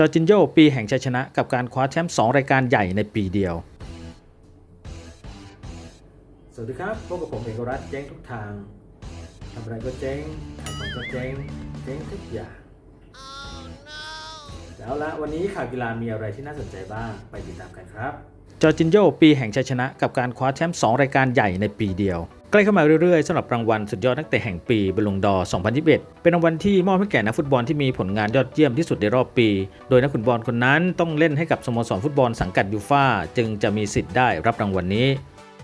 จอร์จินโยปีแห่งชัยชนะกับการคว้าแชมป์2รายการใหญ่ในปีเดียว สวัสดีครับ พบกับผมเอกรัตน์เจ๊งทุกทางทำอะไรก็เจ๊งขายของก็เจ๊งเจ๊งทุกอย่างแล้วละวันนี้ข่าวกีฬามีอะไรที่น่าสนใจบ้าง ไปติดตามกันครับ จอร์จินโยปีแห่งชัยชนะกับการคว้าแชมป์2รายการใหญ่ในปีเดียว ใกล้เข้ามาเรื่อยๆสำหรับรางวัลสุดยอดนักเตะแห่งปีบอลลงดอ 2021 เป็นรางวัลที่มอบให้แก่นักฟุตบอลที่มีผลงานยอดเยี่ยมที่สุดในรอบปี โดยนักฟุตบอลคนนั้นต้องเล่นให้กับสโมสรฟุตบอลสังกัดยูฟ่าจึงจะมีสิทธิ์ได้รับรางวัลนี้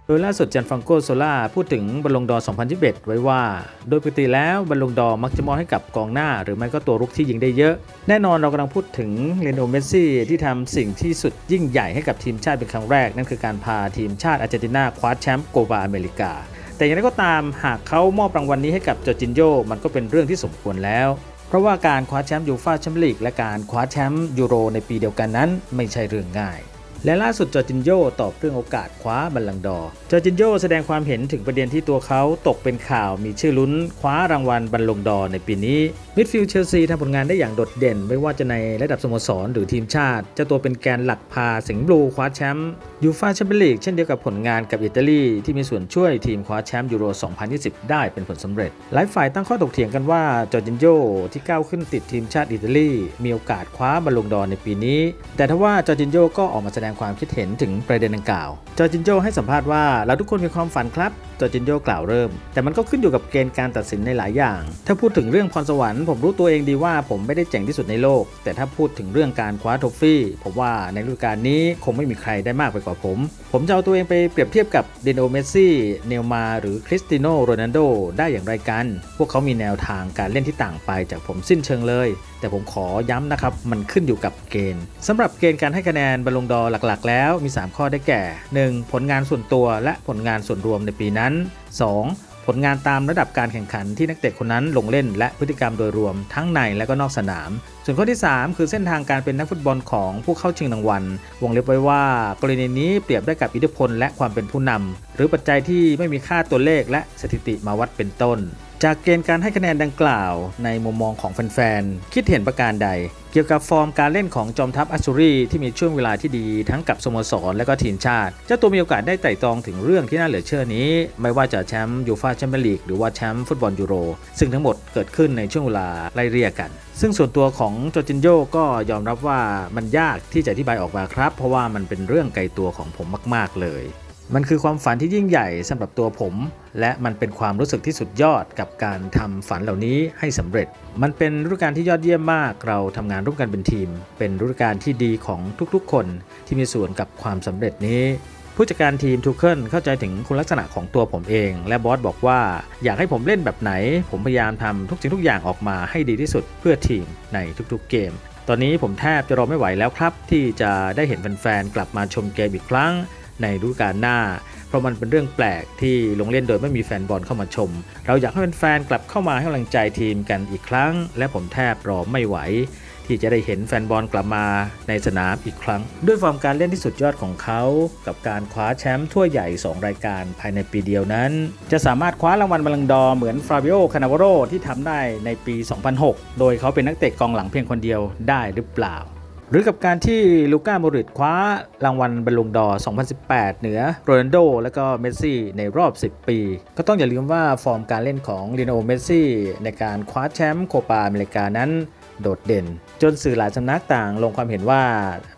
โดยล่าสุดจันฟังโกโซล่าพูดถึงบอลลงดอ 2021 ไว้ว่า โดยปกติแล้วบอลลงดอมักจะมอบให้กับกองหน้า หรือไม่ก็ตัวรุกที่ยิงได้เยอะ แน่นอนเรากำลังพูดถึงเลโอนเมสซี่ที่ทำสิ่งที่สุดยิ่งใหญ่ให้กับทีมชาติเป็นครั้งแรก นั่นคือการพาทีมชาติอาร์เจนตินาคว้าแชมป์โกบาอเมริกา แต่อย่างไรก็ตามหากเขามอบรางวัลนี้ให้กับจอร์จินโยมันก็เป็นเรื่องที่สมควรแล้ว เพราะว่าการคว้าแชมป์ยูฟ่าแชมเปี้ยนลีกและการคว้าแชมป์ยูโรในปีเดียวกันนั้น ไม่ใช่เรื่องง่าย และล่าสุดจอร์จินโยตอบเรื่องโอกาสคว้าบัลลังดอร์จอร์จินโยแสดงความเห็นถึงประเด็นที่ตัวเขาตกเป็นข่าวมีชื่อลุ้นคว้ารางวัลบัลลังดอร์ในปีนี้ มิดฟิลด์เชลซีทำผลงานได้อย่างโดดเด่น ไม่ว่าจะในระดับสโมสรหรือทีมชาติ เจ้าตัวเป็นแกนหลักพาสิงห์บลูคว้าแชมป์ยูฟ่าแชมเปี้ยนลีกเช่นเดียวกับผลงานกับอิตาลีที่มีส่วนช่วยทีมคว้าแชมป์ยูโร 2020 ได้เป็นผลสำเร็จ หลายฝ่ายตั้งข้อถกเถียงกันว่าจอร์จินโยที่ก้าวขึ้นติดทีมชาติอิตาลีมีโอกาสคว้าบอลลงดอร์ในปีนี้ แต่ทว่าจอร์จินโยก็ออกมาแสดงความคิดเห็นถึงประเด็นดังกล่าว จอจินโยให้สัมภาษณ์ว่าเราทุกคนมีความฝันครับจอร์จินโยกล่าวเริ่ม แต่มันก็ขึ้นอยู่กับเกณฑ์การตัดสินในหลายอย่าง ถ้าพูดถึงเรื่องพรสวรรค์ผมรู้ตัวเองดีว่าผมไม่ได้เจ๋งที่สุดในโลก แต่ถ้าพูดถึงเรื่องการคว้าโทฟี่ ผมว่าในฤดูกาลนี้คงไม่มีใครได้มากไปกว่าผม ผมจะเอาตัวเองไปเปรียบเทียบกับเดนโอเมสซี่ เนลมา หรือคริสติโนโรนัลโดได้อย่างไรกัน พวกเขามีแนวทางการเล่นที่ต่างไปจากผมสิ้นเชิงเลย แต่ผมขอย้ำนะครับ มันขึ้นอยู่กับเกณฑ์สำหรับเกณฑ์การให้คะแนนบอลลงดอร์หลักๆ แล้วมี 3 ข้อได้แก่ 1. ผลงานส่วนตัวและผลงานส่วนรวมในปีนั้น 2. ผลงานตามระดับการแข่งขันที่นักเตะคนนั้นลงเล่นและพฤติกรรมโดยรวมทั้งในและก็นอกสนาม ส่วนข้อที่ 3 คือเส้นทางการเป็นนักฟุตบอลของผู้เข้าชิงรางวัล วงเล็บไว้ว่ากรณีนี้เปรียบได้กับอิทธิพลและความเป็นผู้นำหรือปัจจัยที่ไม่มีค่าตัวเลขและสถิติมาวัดเป็นต้น จากเกณฑ์การให้คะแนนดังกล่าว ในมุมมองของแฟนๆ คิดเห็นประการใด เกี่ยวกับฟอร์มการเล่นของจอมทัพอัสซูรีที่มีช่วงเวลาที่ดีทั้งกับสโมสรและก็ทีมชาติ เจ้าตัวมีโอกาสได้ไต่ตองถึงเรื่องที่น่าเหลือเชื่อนี้ ไม่ว่าจะแชมป์ยูฟ่าแชมเปี้ยนลีกหรือว่าแชมป์ฟุตบอลยูโร ซึ่งทั้งหมดเกิดขึ้นในช่วงเวลาไล่เรียกกัน ซึ่งส่วนตัวของจอร์จินโยก็ยอมรับว่ามันยากที่จะอธิบายออกมาครับ เพราะว่ามันเป็นเรื่องไกลตัวของผมมาก ๆเลย มันคือความฝันที่ยิ่งใหญ่สำหรับตัวผม และมันเป็นความรู้สึกที่สุดยอดกับการทำฝันเหล่านี้ให้สำเร็จ มันเป็นฤดูกาลที่ยอดเยี่ยมมาก เราทำงานร่วมกันเป็นทีม เป็นฤดูกาลที่ดีของทุกๆ คนที่มีส่วนกับความสำเร็จนี้ผู้จัดการทีมทูเคิลเข้าใจถึงคุณลักษณะของตัวผมเอง และบอสบอกว่า อยากให้ผมเล่นแบบไหน ผมพยายามทำทุกสิ่งทุกอย่างออกมาให้ดีที่สุดเพื่อทีมในทุกๆเกม ตอนนี้ผมแทบจะรอไม่ไหวแล้วครับ ที่จะได้เห็นแฟนๆกลับมาชมเกมอีกครั้ง ในฤดูกาลหน้า เพราะมันเป็นเรื่องแปลกที่ลงเล่นโดยไม่มีแฟนบอลเข้ามาชม เราอยากให้แฟนๆกลับเข้ามาให้กำลังใจทีมกันอีกครั้ง และผมแทบรอไม่ไหว ที่จะได้เห็นแฟนบอลกลับมาในสนามอีกครั้ง ด้วยฟอร์มการเล่นที่สุดยอดของเขา กับการคว้าแชมป์ถ้วยใหญ่ 2 รายการภายในปีเดียวนั้น จะสามารถคว้ารางวัลบอลลังดอร์เหมือนฟราบิโอคานาวโรที่ทำได้ในปี 2006 โดยเขาเป็นนักเตะกองหลังเพียงคนเดียวได้หรือเปล่า หรือกับการที่ลูก้าโมริตคว้ารางวัลบอลลงดอ 2018 เหนือโรนัลโด และก็เมสซี่ในรอบ 10 ปี ก็ต้องอย่าลืมว่าฟอร์มการเล่นของลีโอเมสซี่ในการคว้าแชมป์โคปาอเมริกานั้นโดดเด่น จนสื่อหลายสำนักต่างลงความเห็นว่า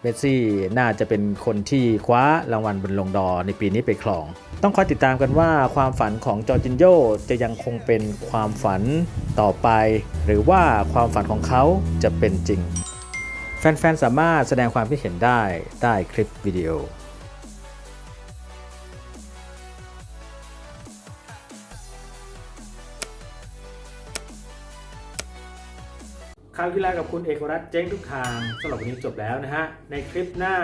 เมสซี่น่าจะเป็นคนที่คว้ารางวัลบอลลงดอในปีนี้ไปครอง ต้องคอยติดตามกันว่าความฝันของจอร์จินโยจะยังคงเป็นความฝันต่อไป หรือว่าความฝันของเขาจะเป็นจริง แฟนๆ สามารถแสดงความคิดเห็นได้ใต้คลิปวิดีโอ ข่าวกีฬากับคุณเอกรัตน์เจ๊งทุกทางสำหรับวันนี้จบแล้วนะฮะ ในคลิปหน้า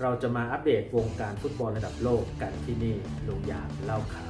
เราจะมาอัปเดตวงการฟุตบอลระดับโลกกันที่นี่ลงยามเล่าข่าว